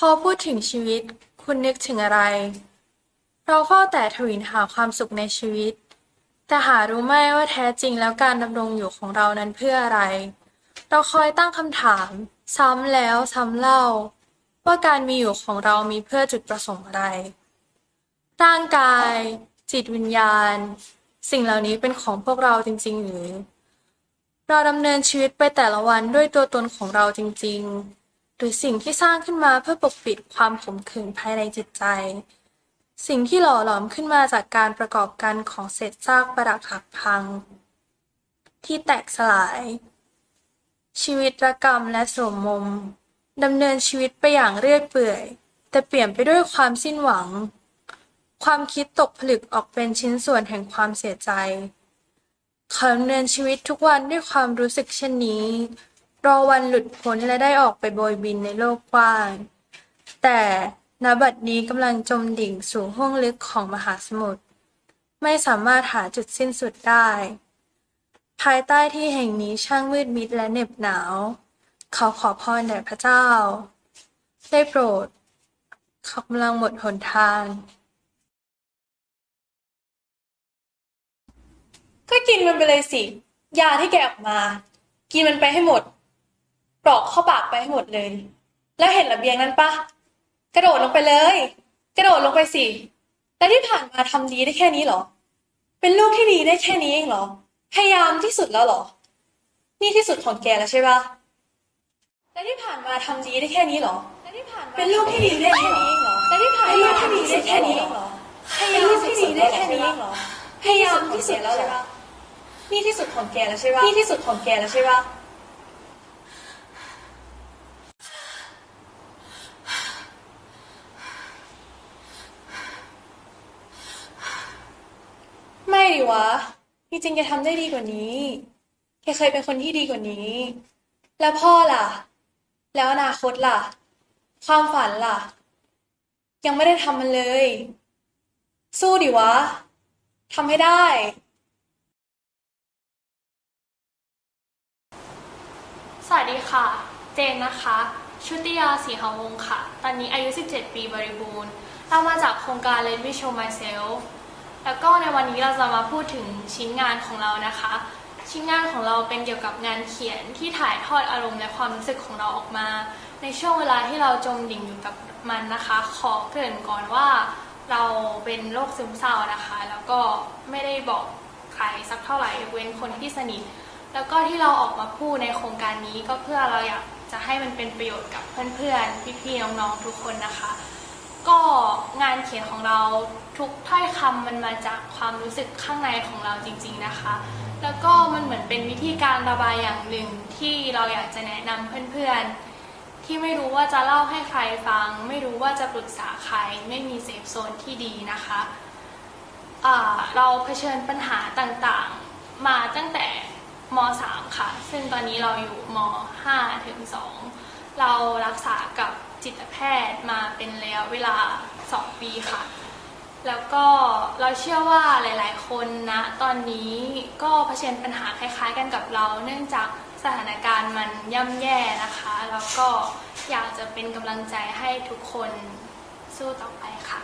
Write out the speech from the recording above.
พอพูดถึงชีวิต คุณนึกถึงอะไร เราเฝ้าแต่ทวินหาความสุขในชีวิต แต่หารู้ไหมว่าแท้จริงแล้วการดำรงอยู่ของเรานั้นเพื่ออะไร เราคอยตั้งคำถาม ซ้ำแล้วซ้ำเล่า ว่าการมีอยู่ของเรามีเพื่อจุดประสงค์อะไร ร่างกาย จิตวิญญาณ สิ่งเหล่านี้เป็นของพวกเราจริง ๆ หรือ เราดำเนินชีวิตไปแต่ละวันด้วยตัวตนของเราจริง ๆ หรือสิ่งที่สร้างขึ้นมาเพื่อปกปิดความขมขื่นภายในจิตใจ สิ่งที่หล่อหลอมขึ้นมาจากการประกอบกันของเศษซากประดักหักพัง ที่แตกสลาย ชีวิตระกรรมและสมมมดำเนินชีวิตไปอย่างเรื่อยเปื่อย แต่เปลี่ยนไปด้วยความสิ้นหวัง ความคิดตกผลึกออกเป็นชิ้นส่วนแห่งความเสียใจเขาดำเนินชีวิตทุกวันด้วยความรู้สึกเช่นนี้ รอวันหลุดพ้นและได้ออกไปโบยบินในโลกกว้าง แต่ณบัดนี้กำลังจมดิ่งสู่ห้วงลึกของมหาสมุทรไม่สามารถหาจุดสิ้นสุดได้ ภายใต้ที่แห่งนี้ช่างมืดมิดและเหน็บหนาว เขาขอพรแด่พระเจ้า ได้โปรด เขากำลังหมดหนทาง ก็กินมันไปเลยสิ ยาที่แกออกมา กินมันไปให้หมด ปลอกเข้าปากไปให้หมดเลย แล้วเห็นระเบียงนั้นปะกระโดดลงไปเลย กระโดดลงไปสิแล้วที่ผ่านมาทำดีได้แค่นี้หรอ เป็นลูกที่ดีได้แค่นี้เองหรอ พยายามที่สุดแล้วหรอ นี่ที่สุดของแกแล้วใช่ปะแล้วที่ผ่านมาทำดีได้แค่นี้หรอ เป็นลูกที่ดีได้แค่นี้เองหรอแล้วที่ผ่านมาทำดีได้แค่นี้เหรอพยายามที่ดีได้แค่นี้เองเหรอ พยายามที่สุดแล้วใช่ปะนี่ที่สุดของแกแล้วใช่ปะนี่ที่สุดของแกแล้วใช่ปะ วะ จริงๆแกทำได้ดีกว่านี้แกเคยเป็นคนที่ดีกว่านี้ แล้วพ่อล่ะ แล้วอนาคตล่ะ ความฝันล่ะ ยังไม่ได้ทำมันเลย สู้ดิวะทำให้ได้สวัสดีค่ะ เจนนะคะ ชุติยาสีหาวงค่ะ ตอนนี้อายุ 17 ปีบริบูรณ์ เรามาจากโครงการ Let Me Show Myself แล้วก็ในวันนี้เราจะมาพูดถึงชิ้นงานของเรานะคะ ชิ้นงานของเราเป็นเกี่ยวกับงานเขียนที่ถ่ายทอดอารมณ์และความรู้สึกของเราออกมา ในช่วงเวลาที่เราจมดิ่งอยู่กับมันนะคะ ขอเกริ่นก่อนว่า เราเป็นโรคซึมเศร้านะคะ แล้วก็ไม่ได้บอกใครสักเท่าไหร่เว้นคนที่สนิท แล้วก็ที่เราออกมาพูดในโครงการนี้ก็เพื่อเราอยากจะให้มันเป็นประโยชน์กับเพื่อนๆ พี่ๆ น้องๆ ทุกคนนะคะ ก็งานเขียนของเราทุกถ้อยคำมันมาจากความรู้สึกข้างในของเราจริง ๆนะคะ แล้วก็มันเหมือนเป็นวิธีการระบายอย่างหนึ่งที่เราอยากจะแนะนำเพื่อนๆ ที่ไม่รู้ว่าจะเล่าให้ใครฟัง ไม่รู้ว่าจะปรึกษาใคร ไม่มีเซฟโซนที่ดีนะคะเราเผชิญปัญหาต่างๆ มาตั้งแต่ม .3 ค่ะ ซึ่งตอนนี้เราอยู่ม .5 ถึง 2 เรารักษากับ จิตแพทย์มาเป็นระยะเวลา 2 ปีค่ะ แล้วก็เราเชื่อว่าหลาย ๆ คนนะตอนนี้ก็เผชิญปัญหาคล้าย ๆ กันกับเรา เนื่องจากสถานการณ์มันย่ำแย่นะคะ แล้วก็อยากจะเป็นกำลังใจให้ทุกคนสู้ต่อไปค่ะ